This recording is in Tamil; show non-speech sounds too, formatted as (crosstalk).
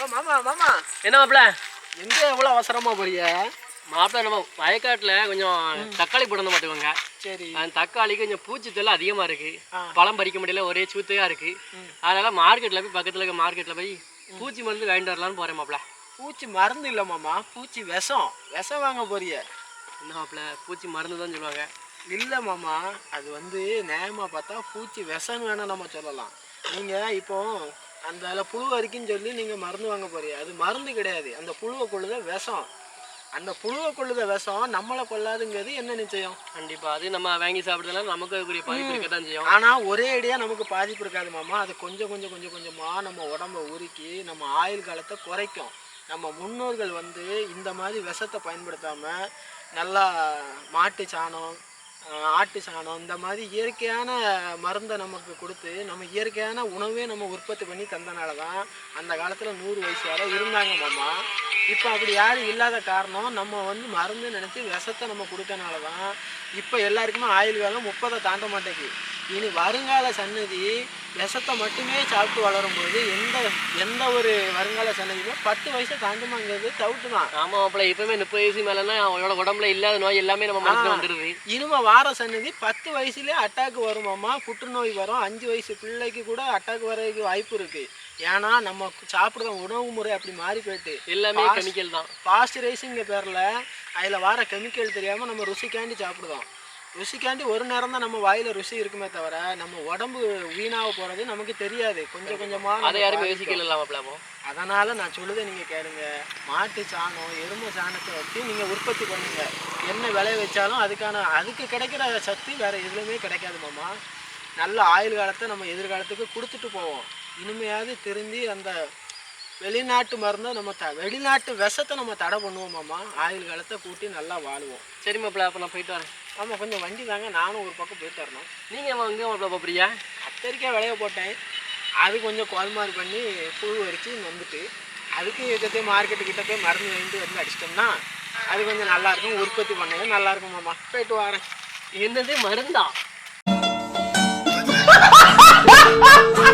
ஓ மாமா மாமா. என்ன மாப்பிள? எங்க எவ்வளோ அவசரமா போறிய மாப்பிள நம்ம வயக்காட்டுல கொஞ்சம் தக்காளி போடணும் மாட்டுவாங்க. சரி. அந்த தக்காளிக்கு கொஞ்சம் பூச்சி தொல்லை அதிகமா இருக்கு. பழம் பறிக்க முடியல ஒரே சூத்தையா இருக்கு. அதனால மார்க்கெட்ல போய் பக்கத்துல இருக்க மார்க்கெட்ல போய் பூச்சி மருந்து வாங்கிட்டு வரலாம்னு போறேன் மாப்பிள. பூச்சி மருந்து இல்லை மாமா பூச்சி விஷம். விஷம் வாங்க போறிய என்ன மாப்பிள பூச்சி மருந்து தான் சொல்லுவாங்க. இல்லை மாமா அது வந்து நியாயமாக பார்த்தா பூச்சி விஷம்னு வேணால் நம்ம சொல்லலாம். நீங்கள் இப்போ அந்த அதில் புழு அரிக்குன்னு சொல்லி நீங்கள் மருந்து வாங்க போறீங்க. அது மருந்து கிடையாது. அந்த புழுவை கொள்ளுத விஷம். அந்த புழுவை கொள்ளுத விஷம் நம்மளை கொள்ளாதுங்கிறது என்ன நிச்சயம்? கண்டிப்பா. அது நம்ம வாங்கி சாப்பிடுறதுனால நமக்கு அதுக்குரிய பாதிப்பு இருக்க தான் செய்யும். ஆனால் ஒரே அடியாக நமக்கு பாதிப்பு இருக்காது மாமா. அது கொஞ்சம் கொஞ்சம் கொஞ்சம் கொஞ்சமாக நம்ம உடம்ப உருக்கி நம்ம ஆயுள் காலத்தை குறைக்கும். நம்ம முன்னோர்கள் வந்து இந்த மாதிரி விஷத்தை பயன்படுத்தாமல் நல்லா மாட்டு சாணம் ஆட்டு சாணம் இந்த மாதிரி இயற்கையான மருந்தை நமக்கு கொடுத்து நம்ம இயற்கையான உணவே நம்ம உற்பத்தி பண்ணி தந்தனால தான் அந்த காலத்தில் நூறு வயசு வரை இருந்தாங்க மாமா. இப்போ அப்படி யாரும் இல்லாத காரணம் நம்ம வந்து மருந்து நினச்சி விஷத்தை நம்ம கொடுக்கனால தான் இப்போ எல்லாருக்குமே ஆயுள் காலம் முப்பதை தாண்ட மாட்டேங்குது. இனி வருங்கால சன்னதி விஷத்தை மட்டுமே சாப்பிட்டு வளரும்போது எந்த எந்த ஒரு வருங்கால சன்னதியுமே பத்து வயசை தாண்டுமாங்கிறது டவுட்டு தான். ஆமா மாப்பிள இப்பவுமே முப்பது வயசு மேலன்னா அவனோட உடம்புல இல்லாத நோய் எல்லாமே நம்ம மனசுல வந்துடுது இனிமே வார சன்னதி பத்து வயசுலேயே அட்டாக் வருமாமா புற்றுநோய் வரும். அஞ்சு வயசு பிள்ளைக்கு கூட அட்டாக் வரதுக்கு வாய்ப்பு இருக்கு. ஏன்னா நம்ம சாப்பிடுற உணவு முறை அப்படி மாறி போயிட்டு எல்லாமே கெமிக்கல் தான். பாஸ்டரைசிங்க பேரில் அதில் வர கெமிக்கல் தெரியாமல் நம்ம ருசிக்காண்டி சாப்பிடுதோம் ருசிக்காண்டி ஒரு நேரம் தான் நம்ம வாயில் ருசி இருக்குமே தவிர நம்ம உடம்பு வீணாக போகிறது நமக்கு தெரியாது. கொஞ்சம் கொஞ்சமாக அதை யாருமே யோசிக்கல அதனால் நான் சொல்லுதை நீங்கள் கேளுங்க. மாட்டு சாணம் எருமை சாணத்தை வச்சு நீங்கள் உற்பத்தி பண்ணுங்க. என்ன விளைய வச்சாலும் அதுக்கான அதுக்கு கிடைக்கிற சக்தி வேறு எதுலையுமே கிடைக்காது மாமா. நல்ல ஆயுள் காலத்தை நம்ம எதிர்காலத்துக்கு கொடுத்துட்டு போவோம். இனிமையாவது திருந்தி அந்த வெளிநாட்டு மருந்தை நம்ம த வெளிநாட்டு விஷத்தை நம்ம தடை பண்ணுவோம் மாமா. ஆயுள் காலத்தை கூட்டி நல்லா வாழுவோம். சரி மாப்பிள அப்போ நான் போயிட்டு வரேன். ஆமாம் கொஞ்சம் வண்டி தாங்க. நானும் ஒரு பக்கம் போயிட்டு வரணும். நீங்க எங்க மாப்பிள போறியா கத்தரிக்காய் விளைய போட்டேன். அது கொஞ்சம் கோல்மாறு பண்ணி புழு வரிச்சு வந்துட்டு அதுக்கு கிட்டத்தட்ட மார்க்கெட்டு கிட்ட போய் மருந்து வாங்கிட்டு வந்து அடிச்சிட்டோம்னா அது கொஞ்சம் நல்லா இருக்கும். உற்பத்தி பண்ணவே நல்லா இருக்கும் மாமா. போயிட்டு வரேன். என்னது மருந்தா? (laughs)